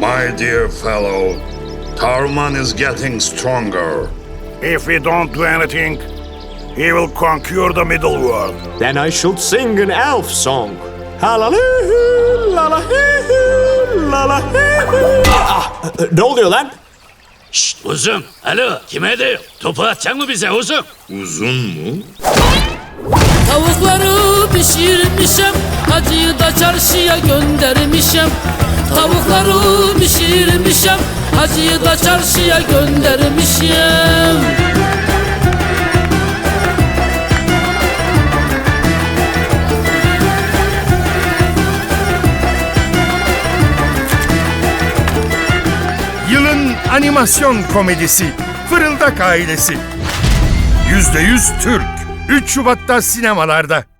fellow. Tarman is getting stronger. If we don't do anything, he will conquer the middle world. Then I should sing an elf song. Hallelujah, lalahee. Ah, ne oluyor lan? Uzun. Alo kime diyor? Topu atacak mı bize uzun? Uzun mu? Tavukları pişirmişim Hacıyı da çarşıya göndermişim Tavukları pişirmişim Hacıyı da çarşıya göndermişim Yılın animasyon komedisi Fırıldak Ailesi. %100 Türk. 3 Şubat'ta sinemalarda.